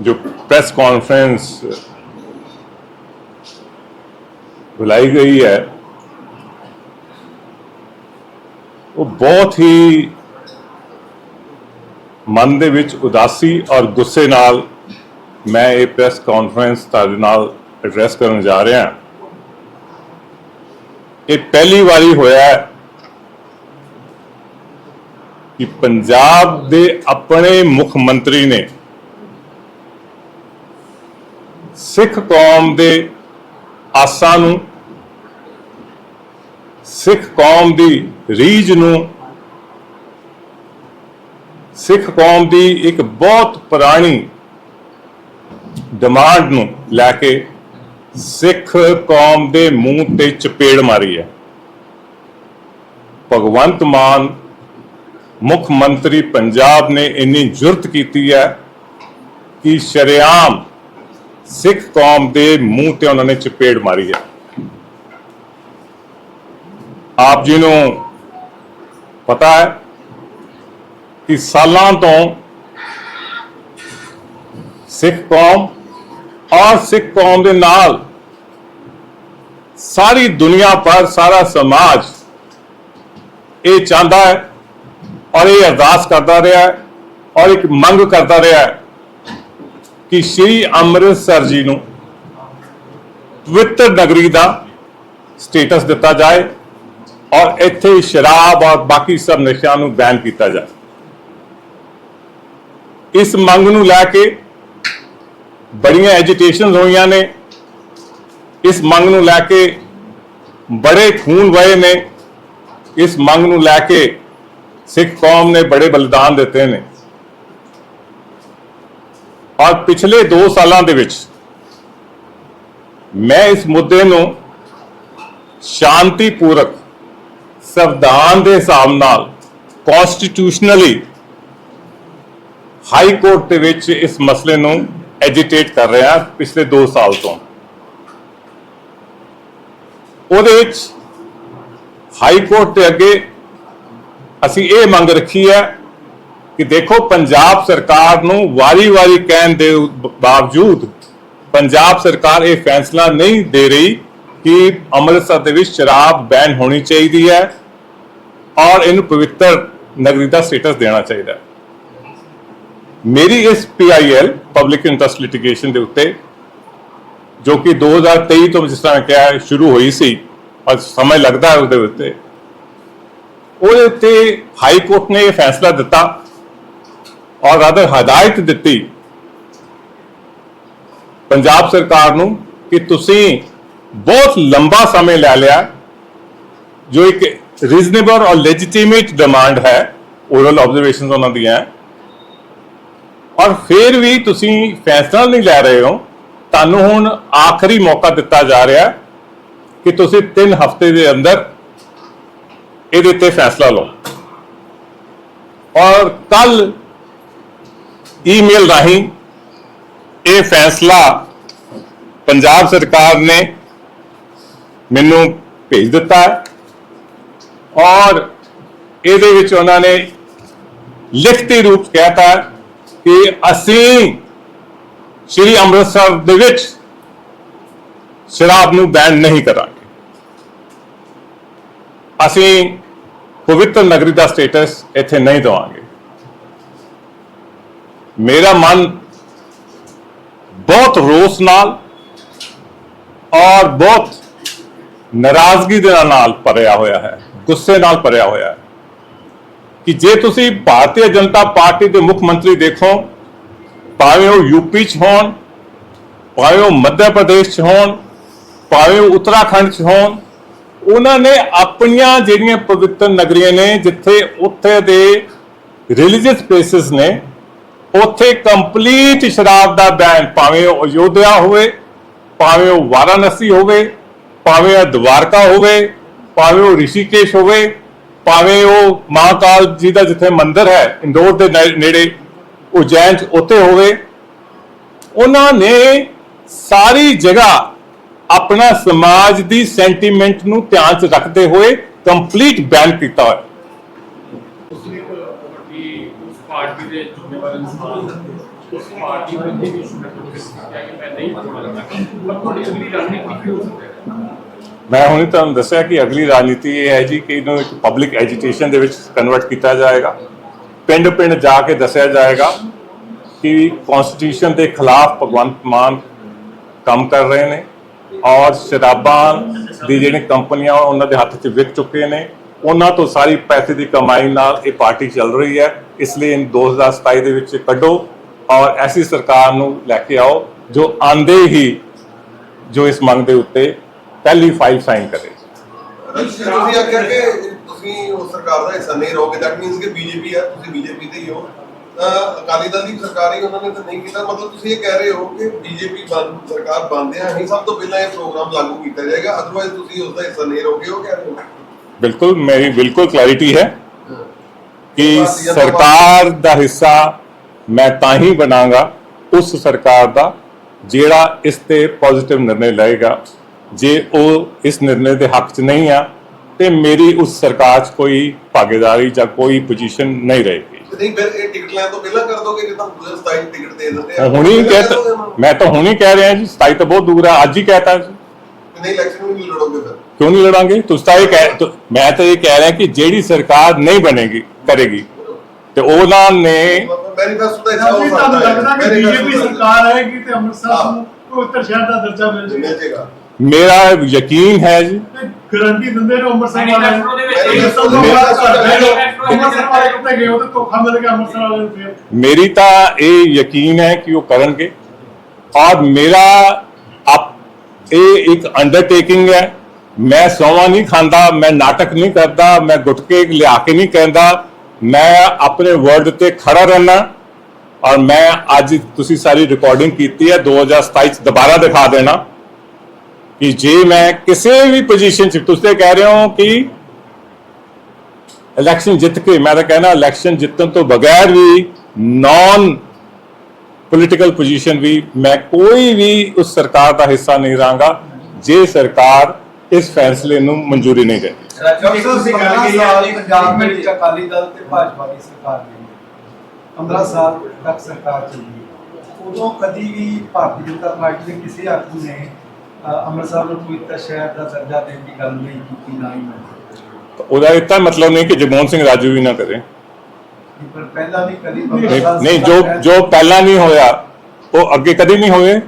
जो press conference बुलाई गई है ਉਹ ਬਹੁਤ ਹੀ ਮਨ ਦੇ ਵਿੱਚ ਉਦਾਸੀ ਔਰ ਗੁੱਸੇ ਨਾਲ ਮੈਂ ਇਹ ਪ੍ਰੈਸ ਕਾਨਫਰੰਸ ਤੁਹਾਡੇ ਨਾਲ ਐਡਰੈਸ ਕਰਨ ਜਾ ਰਿਹਾ ਹਾਂ ਇਹ ਪਹਿਲੀ ਵਾਰੀ ਹੋਇਆ ਹੈ ਕਿ ਪੰਜਾਬ ਦੇ ਆਪਣੇ ਮੁੱਖ ਮੰਤਰੀ ਨੇ ਸਿੱਖ ਕੌਮ ਦੇ ਆਸਾਂ ਨੂੰ, ਸਿੱਖ ਕੌਮ ਦੀ ਰੀਝ ਨੂੰ, ਸਿੱਖ ਕੌਮ ਦੀ ਇੱਕ ਬਹੁਤ ਪੁਰਾਣੀ ਡਿਮਾਂਡ ਨੂੰ ਲੈ ਕੇ ਸਿੱਖ ਕੌਮ ਦੇ ਮੂੰਹ ਤੇ ਚਪੇੜ ਮਾਰੀ ਹੈ। ਭਗਵੰਤ ਮਾਨ, ਮੁੱਖ ਮੰਤਰੀ ਪੰਜਾਬ ਨੇ ਇੰਨੀ ਜੁਰਤ ਕੀਤੀ ਹੈ ਕਿ ਸ਼ਰੇਆਮ ਸਿੱਖ ਕੌਮ ਦੇ ਮੂੰਹ ਤੇ ਉਹਨਾਂ ਨੇ ਚਪੇੜ ਮਾਰੀ ਹੈ। ਆਪ ਜੀ ਨੂੰ ਪਤਾ ਹੈ ਕਿ ਸਾਲਾਂ ਤੋਂ ਸਿੱਖ ਕੌਮ ਔਰ ਸਿੱਖ ਕੌਮ ਦੇ ਨਾਲ ਸਾਰੀ ਦੁਨੀਆ ਪਰ ਸਾਰਾ ਸਮਾਜ ਇਹ ਚਾਹੁੰਦਾ ਹੈ ਔਰ ਇਹ ਅਰਦਾਸ ਕਰਦਾ ਰਿਹਾ ਹੈ ਔਰ ਇੱਕ ਮੰਗ ਕਰਦਾ ਰਿਹਾ ਹੈ ਕਿ ਸ਼੍ਰੀ ਅੰਮ੍ਰਿਤਸਰ ਜੀ ਨੂੰ ਪਵਿੱਤਰ ਨਗਰੀ ਦਾ ਸਟੇਟਸ ਦਿੱਤਾ ਜਾਏ ਔਰ ਇੱਥੇ ਸ਼ਰਾਬ ਔਰ ਬਾਕੀ ਸਭ ਨਸ਼ਿਆਂ ਨੂੰ ਬੈਨ ਕੀਤਾ ਜਾਏ। ਇਸ ਮੰਗ ਨੂੰ ਲੈ ਕੇ ਬੜੀਆਂ ਐਜੀਟੇਸ਼ਨਸ ਹੋਈਆਂ ਨੇ। ਇਸ ਮੰਗ ਨੂੰ ਲੈ ਕੇ ਬੜੇ ਖੂਨ ਵਏ ਨੇ। ਇਸ ਮੰਗ ਨੂੰ ਲੈ ਕੇ ਸਿੱਖ ਕੌਮ ਨੇ ਬੜੇ ਬਲੀਦਾਨ ਦਿੱਤੇ ਨੇ। ਔਰ ਪਿਛਲੇ 2 ਸਾਲਾਂ ਦੇ ਵਿੱਚ ਮੈਂ ਇਸ ਮੁੱਦੇ ਨੂੰ ਸ਼ਾਂਤੀਪੂਰਕ, ਸੰਵਿਧਾਨ ਦੇ ਹਿਸਾਬ ਨਾਲ ਕਨਸਟੀਟਿਊਸ਼ਨਲੀ ਹਾਈ ਕੋਰਟ ਦੇ ਵਿੱਚ ਇਸ ਮਸਲੇ ਨੂੰ ਐਜੀਟੇਟ ਕਰ ਰਿਹਾ ਪਿਛਲੇ 2 ਸਾਲ ਤੋਂ। ਉਹਦੇ ਵਿੱਚ ਹਾਈ ਕੋਰਟ ਦੇ ਅੱਗੇ ਅਸੀਂ ਇਹ ਮੰਗ ਰੱਖੀ ਹੈ ਕਿ ਦੇਖੋ, ਪੰਜਾਬ ਸਰਕਾਰ ਨੂੰ ਵਾਰੀ-ਵਾਰੀ ਕਹਿਣ ਦੇ ਬਾਵਜੂਦ ਪੰਜਾਬ ਸਰਕਾਰ ਇਹ ਫੈਸਲਾ ਨਹੀਂ ਦੇ ਰਹੀ ਕਿ ਅੰਮ੍ਰਿਤਸਰ ਦੇ ਵਿੱਚ ਸ਼ਰਾਬ ਬੈਨ ਹੋਣੀ ਚਾਹੀਦੀ ਹੈ ਔਰ ਇਹਨੂੰ ਪਵਿੱਤਰ ਨਗਰੀ ਦਾ ਸਟੇਟਸ ਦੇਣਾ ਚਾਹੀਦਾ ਹੈ। ਮੇਰੀ ਇਸ ਪੀਆਈਐਲ ਪਬਲਿਕ ਇੰਟਰਸਟ ਲਿਟੀਗੇਸ਼ਨ ਦੇ ਉੱਤੇ, ਜੋ ਕਿ 2023 ਤੋਂ ਜਿਸ ਤਰ੍ਹਾਂ ਕਿਹਾ ਸ਼ੁਰੂ ਹੋਈ ਸੀ, ਔਰ ਸਮਝ ਲੱਗਦਾ ਹੈ ਉਹਦੇ ਉੱਤੇ ਉਹਦੇ ਉੱਤੇ ਹਾਈ ਕੋਰਟ ਨੇ ਇਹ ਫੈਸਲਾ ਦਿੱਤਾ ਔਰ ਰਾਦਰ ਹਦਾਇਤ ਦਿੱਤੀ ਪੰਜਾਬ ਸਰਕਾਰ ਨੂੰ ਕਿ ਤੁਸੀਂ ਬਹੁਤ ਲੰਬਾ ਸਮੇਂ ਲੈ ਲਿਆ, ਜੋ ਇੱਕ ਰੀਜ਼ਨੇਬਲ ਔਰ ਲੈਜੀਟੀਮੇਟ ਡਿਮਾਂਡ ਹੈ ਓਰਲ ਆਬਜ਼ਰਵੇਸ਼ਨਸ ਉਹਨਾਂ ਦੀਆਂ। ਔਰ ਫਿਰ ਵੀ ਤੁਸੀਂ ਫੈਸਲਾ ਨਹੀਂ ਲੈ ਰਹੇ ਹੋ, ਤੁਹਾਨੂੰ ਹੁਣ ਆਖਰੀ ਮੌਕਾ ਦਿੱਤਾ ਜਾ ਰਿਹਾ ਕਿ ਤੁਸੀਂ 3 ਹਫ਼ਤੇ ਦੇ ਅੰਦਰ ਇਹਦੇ ਤੇ ਫੈਸਲਾ ਲਓ। ਔਰ ਕੱਲ ਈਮੇਲ ਰਾਹੀਂ ਇਹ ਫੈਸਲਾ ਪੰਜਾਬ ਸਰਕਾਰ ਨੇ ਮੈਨੂੰ ਭੇਜ ਦਿੱਤਾ ਹੈ ਔਰ ਇਹਦੇ ਵਿੱਚ ਉਹਨਾਂ ਨੇ ਲਿਖਤੀ ਰੂਪ 'ਚ ਕਹਿਤਾ ਕਿ ਅਸੀਂ ਸ਼੍ਰੀ ਅੰਮ੍ਰਿਤਸਰ ਦੇ ਵਿੱਚ ਸ਼ਰਾਬ ਨੂੰ ਬੈਨ ਨਹੀਂ ਕਰਾਂਗੇ। ਅਸੀਂ ਪਵਿੱਤਰ ਨਗਰੀ ਦਾ ਸਟੇਟਸ ਇੱਥੇ ਨਹੀਂ ਦਵਾਂਗੇ। ਮੇਰਾ ਮਨ ਬਹੁਤ ਰੋਸ ਨਾਲ ਔਰ ਬਹੁਤ ਨਾਰਾਜ਼ਗੀ ਦੇ ਨਾਲ ਭਰਿਆ ਹੋਇਆ ਹੈ, ਗੁੱਸੇ ਨਾਲ ਭਰਿਆ ਹੋਇਆ ਹੈ ਕਿ ਜੇ ਤੁਸੀਂ ਭਾਰਤੀ ਜਨਤਾ ਪਾਰਟੀ ਦੇ ਮੁੱਖ ਮੰਤਰੀ ਦੇਖੋ, ਭਾਵੇਂ ਉਹ ਯੂਪੀ ਚ ਹੋਣ, ਭਾਵੇਂ ਉਹ ਮੱਧ ਪ੍ਰਦੇਸ਼ ਚ ਹੋਣ, ਭਾਵੇਂ ਉਹ ਉੱਤਰਾਖੰਡ ਚ ਹੋਣ, ਉਹਨਾਂ ਨੇ ਆਪਣੀਆਂ ਜਿਹੜੀਆਂ ਪਵਿੱਤਰ ਨਗਰੀਆਂ ਨੇ, ਜਿੱਥੇ ਉੱਥੇ ਦੇ ਰਿਲੀਜੀਅਸ ਪਲੇਸਿਸ ਨੇ ਉੱਥੇ ਕੰਪਲੀਟ ਸ਼ਰਾਬ ਦਾ ਬੈਨ ਭਾਵੇਂ ਉਹ ਅਯੋਧਿਆ ਹੋਵੇ, ਭਾਵੇਂ ਉਹ ਵਾਰਾਣਸੀ ਹੋਵੇ, ਭਾਵੇਂ ਉਹ ਦਵਾਰਕਾ ਹੋਵੇ, ਭਾਵੇਂ ਉਹ ਰਿਸ਼ੀਕੇਸ਼ ਹੋਵੇ, ਭਾਵੇਂ ਉਹ ਮਹਾਕਾਲ ਜੀ ਦਾ ਜਿੱਥੇ ਮੰਦਿਰ ਹੈ, ਇੰਦੌਰ ਦੇ ਨੇੜੇ, ਉਜੈਨ ਚ ਉੱਥੇ ਹੋਵੇ, ਉਹਨਾਂ ਨੇ ਸਾਰੀ ਜਗ੍ਹਾ ਆਪਣਾ ਸਮਾਜ ਦੀ ਸੈਂਟੀਮੈਂਟ ਨੂੰ ਧਿਆਨ ਚ ਰੱਖਦੇ ਹੋਏ ਕੰਪਲੀਟ ਬੈਨ ਕੀਤਾ ਹੋਇਆ। ਪਾਰਟੀ ਦੇ ਜ਼ਿੰਮੇਵਾਰ ਇਨਸਾਨ ਉਸ ਪਾਰਟੀ ਨੂੰ ਇਹ ਵੀ ਇਸ਼ੂ ਹੈ ਕਿ ਮੈਂ ਨਹੀਂ ਮੰਨਦਾ ਪਰ ਤੁਹਾਡੀ ਅਗਲੀ ਰਣਨੀਤੀ ਕੀ ਹੋ ਸਕਦੀ ਮੈਂ ਹੁਣੇ ਤੁਹਾਨੂੰ ਦੱਸਿਆ ਕਿ ਅਗਲੀ ਰਾਜਨੀਤੀ ਇਹ ਹੈ ਜੀ ਕਿ ਇਹਨੂੰ ਇੱਕ ਪਬਲਿਕ ਐਜੀਟੇਸ਼ਨ ਦੇ ਵਿੱਚ ਕਨਵਰਟ ਕੀਤਾ ਜਾਏਗਾ। ਪਿੰਡ ਪਿੰਡ ਜਾ ਕੇ ਦੱਸਿਆ ਜਾਏਗਾ ਕਿ ਕਨਸਟੀਟਿਊਸ਼ਨ ਦੇ ਖਿਲਾਫ ਭਗਵੰਤ ਮਾਨ ਕੰਮ ਕਰ ਰਹੇ ਨੇ ਔਰ ਸ਼ਰਾਬਾਂ ਦੀ ਜਿਹੜੀਆਂ ਕੰਪਨੀਆਂ ਉਹਨਾਂ ਦੇ ਹੱਥ 'ਚ ਵਿਕ ਚੁੱਕੇ ਨੇ। ਉਹਨਾਂ ਤੋਂ ਸਾਰੀ ਪੈਸੇ ਦੀ ਕਮਾਈ ਨਾਲ ਇਹ ਪਾਰਟੀ ਚੱਲ ਰਹੀ ਹੈ। ਇਸ ਲਈ ਇਹਨੂੰ 2027 ਦੇ ਵਿੱਚ ਕੱਢੋ ਔਰ ਐਸੀ ਸਰਕਾਰ ਨੂੰ ਲੈ ਕੇ ਆਓ ਜੋ ਆਂਦੇ ਹੀ ਜੋ ਇਸ ਮੰਗ ਦੇ ਉੱਤੇ ਪਹਿਲੀ ਫਾਈਲ ਸਾਈਨ ਕਰੇ। ਤੁਸੀਂ ਆਖਿਆ ਕਿ ਤੁਸੀਂ ਉਸ ਸਰਕਾਰ ਦਾ ਹਿੱਸਾ ਨਹੀਂ ਰਹੋਗੇ ਦੈਟ ਮੀਨਸ ਕਿ ਬੀਜੇਪੀ ਹੈ, ਤੁਸੀਂ ਬੀਜੇਪੀ ਦੇ ਹੀ ਹੋ। ਅਕਾਲੀ ਦਲ ਦੀ ਸਰਕਾਰ ਹੀ ਉਹਨਾਂ ਨੇ ਤਾਂ ਨਹੀਂ ਕੀਤਾ। ਮਤਲਬ ਤੁਸੀਂ ਇਹ ਕਹਿ ਰਹੇ ਹੋ ਕਿ ਬੀਜੇਪੀ ਬੰਦ ਸਰਕਾਰ ਬੰਦਿਆਂ ਹੀ ਸਭ ਤੋਂ ਪਹਿਲਾਂ ਇਹ ਪ੍ਰੋਗਰਾਮ ਲਾਗੂ ਕੀਤਾ ਜਾਏਗਾ। ਅਦਰਵਾਈਜ਼ ਤੁਸੀਂ ਉਸ ਦਾ ਹਿੱਸਾ ਨਹੀਂ ਰਹੋਗੇ, ਉਹ ਕਹਿ ਰਹੇ ਹੋ। ਬਿਲਕੁਲ ਮੇਰੀ ਬਿਲਕੁਲ ਕਲੈਰਿਟੀ ਹੈ ਕਿ ਸਰਕਾਰ ਦਾ ਹਿੱਸਾ ਮੈਂ ਤਾਂ ਹੀ ਬਣਾਂਗਾ ਉਸ ਸਰਕਾਰ ਦਾ ਜਿਹੜਾ ਇਸ ਤੇ ਪੋਜ਼ਿਟਿਵ ਨਿਰਣੇ ਲਏਗਾ। ਜੇ ਉਹ ਇਸ ਨਿਰਣੇ ਦੇ ਹੱਕ 'ਚ ਨਹੀਂ ਆ ਤੇ ਮੇਰੀ ਉਸ ਸਰਕਾਰ 'ਚ ਕੋਈ ਭਾਗੀਦਾਰੀ ਜਾਂ ਕੋਈ ਪੋਜੀਸ਼ਨ ਨਹੀਂ ਰਹੇਗੀ। ਨਹੀਂ ਫਿਰ ਇਹ ਟਿਕਟ ਲੈਣ ਤੋਂ ਪਹਿਲਾਂ ਕਰ ਦੋਗੇ ਜੇ ਤੁਹਾਨੂੰ 2027 ਟਿਕਟ ਦੇ ਦਿੰਦੇ ਆ? ਹੁਣੀ ਕਹਿ? ਮੈਂ ਤਾਂ ਹੁਣੀ ਕਹਿ ਰਿਹਾ ਜੀ 27 ਤਾਂ ਬਹੁਤ ਦੂਰ ਹੈ ਅੱਜ ਹੀ ਕਹਿਤਾ ਜੀ। ਨਹੀਂ ਇਲੈਕਸ਼ਨ ਵੀ ਨਹੀਂ ਲੜੋਗੇ ਫਿਰ? ਕਿਉਂ ਨਹੀਂ ਲੜਾਂਗੇ? ਤੁਸੀਂ ਤਾਂ ਇਹ ਕਹਿ ਤੁ- ਮੈਂ ਤਾਂ ਇਹ ਕਹਿ ਰਿਹਾ ਕਿ ਜਿਹੜੀ ਸਰਕਾਰ ਨਹੀਂ ਬਣੇਗੀ ਕਰੇਗੀ। ਤੇ ਉਹਨਾਂ ਨੇ ਮੈਨੀਫੈਸਟੋ ਦਾ ਹਿੱਸਾ ਹੋ ਜੀ ਸਕਦਾ ਹੈ ਲੱਗਦਾ ਕਿ Manifesto ਬੀਜੇਪੀ ਸਰਕਾਰ ਆਏਗੀ ਤੇ ਅੰਮ੍ਰਿਤਸਰ ਹਾਂ। ਨੂੰ ਪਵਿੱਤਰ ਸ਼ਹਿਰ ਦਾ ਦਰਜਾ ਮਿਲ ਜਾਏਗਾ। ਮੇਰਾ ਯਕੀਨ ਹੈ ਜੀ। ਗਾਰੰਟੀ ਦਿੰਦੇ ਨੇ ਅੰਮ੍ਰਿਤਸਰ ਵਾਲਿਆਂ ਮੈਨੀਫੈਸਟੋ ਦੇ ਵਿੱਚ ਅੰਮ੍ਰਿਤਸਰ ਇਹ- ਵਾਲੇ ਮੈਨੀਫੈਸਟੋ ਘਰ ਬਹਿ ਜਾਓ। ਮੈਨੀਫੈਸਟੋ ਅੰਮ੍ਰਿਤਸਰ ਵਾਲੇ ਕਿੱਥੇ ਗਏ ਉਹ ਤਾਂ ਧੋਖਾ ਮਿਲ ਗਿਆ ਅੰਮ੍ਰਿਤਸਰ ਵਾਲਿਆਂ ਨੂੰ ਫਿਰ। ਮੇਰੀ ਤਾਂ ਇਹ ਯਕੀਨ ਹੈ ਕਿ ਉਹ ਕਰਨਗੇ। ਔਰ ਮੇਰਾ ਆਪ ਇਹ ਇੱਕ ਅੰਡਰਟੇਕਿੰਗ ਹੈ। ਮੈਂ ਸੋਵਾ ਨਹੀਂ ਖਾਂਦਾ, ਮੈਂ ਨਾਟਕ ਨਹੀਂ ਕਰਦਾ, ਮੈਂ ਗੁਟਕੇ ਲਿਆ ਕੇ ਨਹੀਂ ਕਹਿੰਦਾ। ਮੈਂ ਆਪਣੇ ਵਰਡ ਤੇ ਖੜਾ ਰਹਿਣਾ ਔਰ ਮੈਂ ਅੱਜ ਤੁਸੀਂ ਸਾਰੀ ਰਿਕਾਰਡਿੰਗ ਕੀਤੀ ਹੈ 2027 ਚ ਦੁਬਾਰਾ ਦਿਖਾ ਦੇਣਾ ਕਿ ਜੇ ਮੈਂ ਕਿਸੇ ਵੀ ਪੋਜੀਸ਼ਨ ਚ, ਤੁਸੀਂ ਤਾਂ ਕਹਿ ਰਹੇ ਹੋ ਕਿ ਇਲੈਕਸ਼ਨ ਜਿੱਤ ਕੇ, ਮੈਂ ਤਾਂ ਕਹਿਣਾ ਇਲੈਕਸ਼ਨ ਜਿੱਤਣ ਤੋਂ ਬਗੈਰ ਵੀ ਨਾਨ ਪੋਲੀਟੀਕਲ ਪੋਜੀਸ਼ਨ ਵੀ ਮੈਂ ਕੋਈ ਵੀ ਉਸ ਸਰਕਾਰ ਦਾ ਹਿੱਸਾ ਨਹੀਂ ਰਹਾਂਗਾ ਜੇ ਸਰਕਾਰ ਇਸ ਫੈਸਲੇ ਨੂੰ ਮਨਜ਼ੂਰੀ ਨਹੀਂ ਦੇਗੀ ਰਾਜਾ ਤੁਸੀਂ ਗੱਲ ਕਹੀ ਹੈ ਜੀ ਪੰਜਾਬ ਵਿੱਚ ਅਕਾਲੀ ਦਲ ਤੇ ਭਾਜਪਾ ਦੀ ਸਰਕਾਰ ਰਹੀ ਹੈ। 15 ਸਾਲ ਤੱਕ ਸਰਕਾਰ ਚੱਲੀ ਹੈ। ਉਦੋਂ ਕਦੀ ਵੀ ਭਾਰਤੀ ਜਨਤਾ ਪਾਰਟੀ ਦੇ ਕਿਸੇ ਆਗੂ ਨੇ ਅ, ਅੰਮ੍ਰਿਤਸਰ ਨੂੰ ਪਵਿੱਤਰ ਸ਼ਹਿਰ ਦਾ ਦਰਜਾ ਦੇਣ ਦੀ ਗੱਲ ਨਹੀਂ ਕੀਤੀ ਨਾ ਹੀ ਮੈਂ ਉਹਦਾ ਇਹ ਤਾਂ ਮਤਲਬ ਨਹੀਂ ਕਿ ਜਗਮੋਹਨ ਸਿੰਘ ਰਾਜੂ ਵੀ ਨਾ ਕਰੇ। ਪਰ ਪਹਿਲਾਂ ਵੀ ਕਦੀ ਨਹੀਂ ਨਹੀਂ ਜੋ ਜੋ ਪਹਿਲਾਂ ਨਹੀਂ ਹੋਇਆ ਉਹ ਅੱਗੇ ਕਦੀ ਨਹੀਂ ਹੋਏ।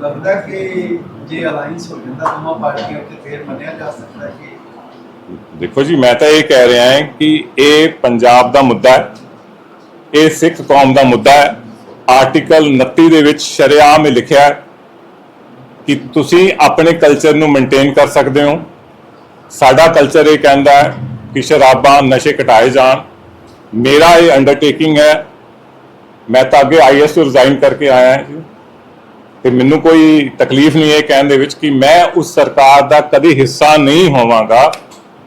ਤੁਹਾਨੂੰ ਲੱਗਦਾ ਕਿ ਜੇ ਅਲਾਈਅੰਸ ਹੋ ਜਾਂਦਾ, ਦੋਵਾਂ ਪਾਰਟੀਆਂ ਉੱਤੇ ਫੇਰ ਮੰਨਿਆ ਜਾ ਸਕਦਾ ਕਿ ਦੇਖੋ ਜੀ, ਮੈਂ ਤਾਂ ਇਹ ਕਹਿ ਰਿਹਾ ਹਾਂ ਕਿ ਇਹ ਪੰਜਾਬ ਦਾ ਮੁੱਦਾ ਹੈ, ਇਹ ਸਿੱਖ ਕੌਮ ਦਾ ਮੁੱਦਾ ਹੈ। ਆਰਟੀਕਲ 29 ਦੇ ਵਿੱਚ ਸ਼ਰੇਆਮ ਲਿਖਿਆ ਹੈ ਕਿ ਤੁਸੀਂ ਆਪਣੇ ਕਲਚਰ ਨੂੰ ਮੇਨਟੇਨ ਕਰ ਸਕਦੇ ਹੋ। ਸਾਡਾ ਕਲਚਰ ਇਹ ਕਹਿੰਦਾ ਹੈ ਕਿ ਸ਼ਰਾਬਾਂ ਨਸ਼ੇ ਘਟਾਏ ਜਾਣ। ਮੇਰਾ ਇਹ ਅੰਡਰਟੇਕਿੰਗ ਹੈ, ਮੈਂ ਤਾਂ ਅੱਗੇ ਆਈਐਸ ਤੋਂ ਰਿਜ਼ਾਈਨ ਕਰਕੇ ਆਇਆ ਹਾਂ। ਤੇ ਮੈਨੂੰ ਕੋਈ ਤਕਲੀਫ ਨਹੀਂ ਹੈ ਕਹਿਣ ਦੇ ਵਿੱਚ ਕਿ ਮੈਂ ਉਸ ਸਰਕਾਰ ਦਾ ਕਦੀ ਹਿੱਸਾ ਨਹੀਂ ਹੋਵਾਂਗਾ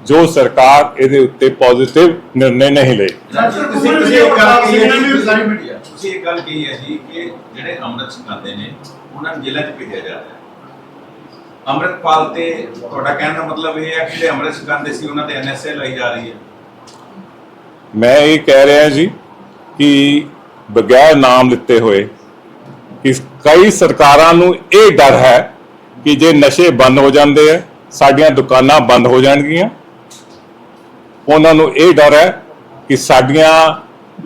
ਜੋ ਸਰਕਾਰ ਇਹਦੇ ਉੱਤੇ ਪੋਜ਼ਿਟਿਵ ਨਿਰਣੇ ਨਹੀਂ ਲਏ। ਡਾਕਟਰ ਤੁਸੀਂ ਤੁਸੀਂ ਇੱਕ ਗੱਲ ਕਹੀ ਹੈ ਜੀ। resign ਕੀਤਾ। ਤੁਸੀਂ ਇੱਕ ਗੱਲ ਕਹੀ ਹੈ ਜੀ ਕਿ ਜਿਹੜੇ ਅੰਮ੍ਰਿਤ ਛਕਾਉਂਦੇ ਨੇ ਉਹਨਾਂ ਨੂੰ ਜੇਲ੍ਹਾਂ 'ਚ ਭੇਜਿਆ ਜਾ ਰਿਹਾ ਹੈ। ਅੰਮ੍ਰਿਤਪਾਲ ਤੇ ਤੁਹਾਡਾ ਕਹਿਣ ਦਾ ਮਤਲਬ ਇਹ ਹੈ ਕਿ ਜਿਹੜੇ ਅੰਮ੍ਰਿਤ ਛਕਾਉਂਦੇ ਸੀ ਉਹਨਾਂ ਤੇ ਐਨਐਸਏ ਲਾਈ ਜਾ ਰਹੀ ਹੈ। ਮੈਂ ਇਹ ਕਹਿ ਰਿਹਾ ਜੀ ਕਿ ਬਗੈਰ ਨਾਮ ਲਿੱਤੇ ਹੋਏ ਕਿ ਕਈ ਸਰਕਾਰਾਂ ਨੂੰ ਇਹ ਡਰ ਹੈ ਕਿ ਜੇ ਨਸ਼ੇ ਬੰਦ ਹੋ ਜਾਂਦੇ ਆ ਸਾਡੀਆਂ ਦੁਕਾਨਾਂ ਬੰਦ ਹੋ ਜਾਣਗੀਆਂ। ਉਹਨਾਂ ਨੂੰ ਇਹ ਡਰ ਹੈ ਕਿ ਸਾਡੀਆਂ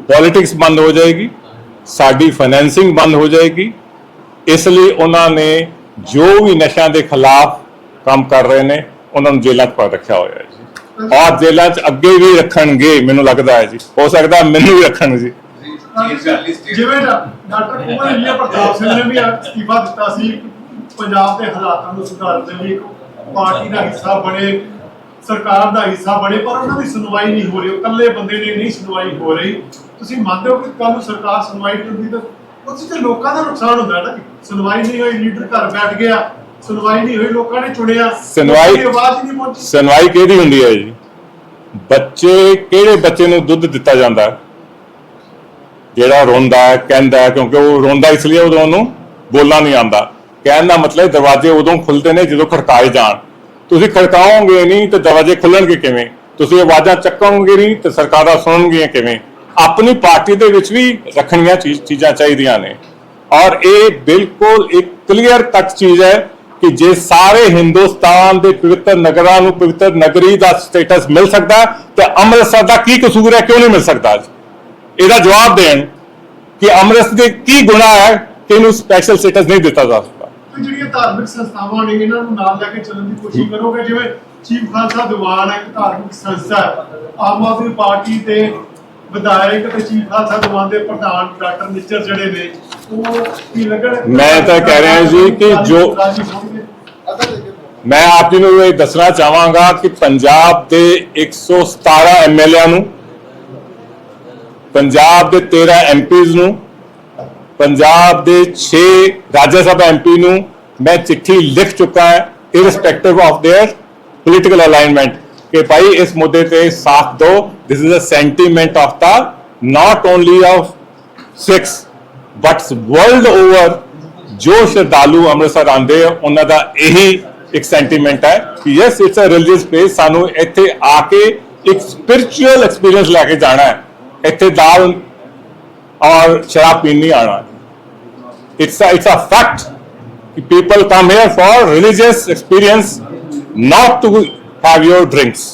ਪੋਲਿਟਿਕਸ ਬੰਦ ਹੋ ਜਾਏਗੀ ਸਾਡੀ ਫਾਈਨੈਂਸਿੰਗ ਬੰਦ ਹੋ ਜਾਏਗੀ। ਇਸ ਲਈ ਉਹਨਾਂ ਨੇ ਜੋ ਵੀ ਨਸ਼ਿਆਂ ਦੇ ਖਿਲਾਫ ਕੰਮ ਕਰ ਰਹੇ ਨੇ ਉਹਨਾਂ ਨੂੰ ਜੇਲ੍ਹਾਂ 'ਚ ਪਾ ਰੱਖਿਆ ਹੋਇਆ ਹੈ ਜੀ। ਔਰ ਜੇਲ੍ਹਾਂ 'ਚ ਅੱਗੇ ਵੀ ਰੱਖਣਗੇ ਮੈਨੂੰ ਲੱਗਦਾ ਹੈ ਜੀ। ਹੋ ਸਕਦਾ ਮੈਨੂੰ ਵੀ ਰੱਖਣ ਜੀ। ਜਿਵੇਂ ਡਾਕਟਰ ਕੁਮਾਰ ਇੰਡੀਆ ਪ੍ਰਤਾਪ ਸਿੰਘ ਨੇ ਵੀ ਅਸਤੀਫਾ ਦਿੱਤਾ ਸੀ ਪੰਜਾਬ ਦੇ ਹਾਲਾਤਾਂ ਨੂੰ ਸੁਧਾਰਨ ਦੇ ਲਈ ਇੱਕ ਪਾਰਟੀ ਦਾ ਹਿੱਸਾ ਬਣੇ ਸਰਕਾਰ ਦਾ ਹਿੱਸਾ ਬਣੇ ਪਰ ਉਹਨਾਂ ਦੀ ਸੁਣਵਾਈ ਨਹੀਂ ਹੋ ਰਹੀ ਉਹ ਇਕੱਲੇ ਬੰਦੇ ਨੇ ਨਹੀਂ ਸੁਣਵਾਈ ਹੋ ਰਹੀ। ਤੁਸੀਂ ਮੰਨਦੇ ਹੋ ਕਿ ਕੱਲ ਨੂੰ ਸਰਕਾਰ ਸੁਣਵਾਈ ਕਰਦੀ ਤਾਂ ਉਹਦੇ ਤੇ ਲੋਕਾਂ ਦਾ ਨੁਕਸਾਨ ਹੁੰਦਾ ਹੈ ਨਾ ਸੁਣਵਾਈ ਨਹੀਂ ਹੋਈ ਲੀਡਰ ਘਰ ਬੈਠ ਗਿਆ ਸੁਣਵਾਈ ਨਹੀਂ ਹੋਈ ਲੋਕਾਂ ਨੇ ਚੁਣਿਆ। ਸੁਣਵਾਈ- ਆਵਾਜ਼ ਨਹੀਂ ਪਹੁੰਚੀ। ਸੁਣਵਾਈ ਕਿਹਦੀ ਹੁੰਦੀ ਹੈ ਜੀ? ਬੱਚੇ ਕਿਹੜੇ ਬੱਚੇ ਨੂੰ ਦੁੱਧ ਦਿੱਤਾ ਜਾਂਦਾ? ਹੈ ਜਿਹੜਾ ਰੋਂਦਾ ਹੈ, ਕਹਿੰਦਾ ਹੈ, ਕਿਉਂਕਿ ਉਹ ਰੋਂਦਾ ਇਸ ਲਈ ਉਦੋਂ ਉਹਨੂੰ ਬੋਲਣਾ ਨਹੀਂ ਆਉਂਦਾ। ਕਹਿਣ ਦਾ ਮਤਲਬ ਦਰਵਾਜ਼ੇ ਉਦੋਂ ਖੁੱਲਦੇ ਨੇ ਜਦੋਂ ਖੜਕਾਏ ਜਾਣ। ਤੁਸੀਂ ਖੜਕਾਓਗੇ ਨਹੀਂ ਤੇ ਦਰਵਾਜ਼ੇ ਖੁੱਲਣਗੇ ਕਿਵੇਂ? ਤੁਸੀਂ ਆਵਾਜ਼ਾਂ ਚੱਕੋਗੇ ਨਹੀਂ ਤੇ ਸਰਕਾਰਾਂ ਸੁਣਨਗੀਆਂ ਕਿਵੇਂ? ਆਪਣੀ ਪਾਰਟੀ ਦੇ ਵਿੱਚ ਵੀ ਰੱਖਣੀਆਂ ਚੀਜ਼- ਚੀਜ਼ਾਂ ਚਾਹੀਦੀਆਂ ਨੇ। ਔਰ ਇਹ ਬਿਲਕੁਲ ਇੱਕ ਕਲੀਅਰ ਕੱਟ ਚੀਜ਼ ਹੈ ਕਿ ਜੇ ਸਾਰੇ ਹਿੰਦੁਸਤਾਨ ਦੇ ਪਵਿੱਤਰ ਨਗਰਾਂ ਨੂੰ ਪਵਿੱਤਰ ਨਗਰੀ ਦਾ ਸਟੇਟਸ ਮਿਲ ਸਕਦਾ ਤੇ ਅੰਮ੍ਰਿਤਸਰ ਦਾ ਕੀ ਕਸੂਰ ਹੈ, ਕਿਉਂ ਨਹੀਂ ਮਿਲ ਸਕਦਾ ਅੱਜ? ਇਹਦਾ ਜਵਾਬ ਦੇਣ ਕਿ ਅੰਮ੍ਰਿਤਸਰ ਦੇ ਕੀ ਗੁਨਾਹ ਹੈ ਕਿ ਇਹਨੂੰ ਸਪੈਸ਼ਲ ਸਟੇਟਸ ਨਹੀਂ ਦਿੱਤਾ ਜਾ ਸਕਦਾ। ਤੇ ਜਿਹੜੀਆਂ ਧਾਰਮਿਕ ਸੰਸਥਾਵਾਂ ਨੇ ਇਹਨਾਂ ਨੂੰ ਨਾਲ ਲੈ ਕੇ ਚੱਲਣ ਦੀ ਕੋਸ਼ਿਸ਼ ਕਰੋਗੇ ਜਿਵੇਂ ਚੀਫ ਖਾਲਸਾ ਦੀਵਾਨ ਹੈ ਇੱਕ ਧਾਰਮਿਕ ਸੰਸਥਾ ਹੈ। ਆਮ ਆਦਮੀ ਪਾਰਟੀ ਦੇ ਵਿਧਾਇਕ ਤੇ ਚੀਫ ਖਾਲਸਾ ਦੀਵਾਨ ਦੇ ਪ੍ਰਧਾਨ ਡਾਕਟਰ ਨਿੱਚਰ ਜਿਹੜੇ ਨੇ ਉਹ ਕੀ ਲੱਗਣ? ਮੈਂ ਤਾਂ ਕਹਿ ਰਿਹਾ ਜੀ ਕਿ ਜੋ- ਮੈਂ ਆਪ ਜੀ ਨੂੰ ਇਹ ਦੱਸਣਾ ਚਾਹਾਂਗਾ ਕਿ ਪੰਜਾਬ ਦੇ 117 ਐਮਐਲਏ ਨੂੰ ਪੰਜਾਬ ਦੇ 13 ਐਮਪੀਜ਼ ਨੂੰ ਪੰਜਾਬ ਦੇ 6 ਰਾਜ ਸਭਾ ਐਮਪੀ ਨੂੰ ਮੈਂ ਚਿੱਠੀ ਲਿਖ ਚੁੱਕਾ ਹਾਂ irrespective of their political alignment ਕਿ ਭਾਈ ਇਸ ਮੁੱਦੇ ਤੇ ਸਾਥ ਦਿਓ this is a sentiment of the not only of Sikhs but world over ਜੋ ਸ਼ਰਧਾਲੂ ਅੰਮ੍ਰਿਤਸਰ ਆਉਂਦੇ ਆ ਉਹਨਾਂ ਦਾ ਇਹੀ ਇੱਕ ਸੈਂਟੀਮੈਂਟ ਹੈ ਕਿ yes it's a religious place ਸਾਨੂੰ ਇੱਥੇ ਆ ਕੇ ਇੱਕ ਸਪਿਰਚੁਅਲ ਐਕਸਪੀਰੀਅੰਸ ਲੈ ਕੇ ਜਾਣਾ ਹੈ इतने दाल और शराब पीने नहीं आना इट्स इट्स अ फैक्ट कि people come here for religious experience not to have your drinks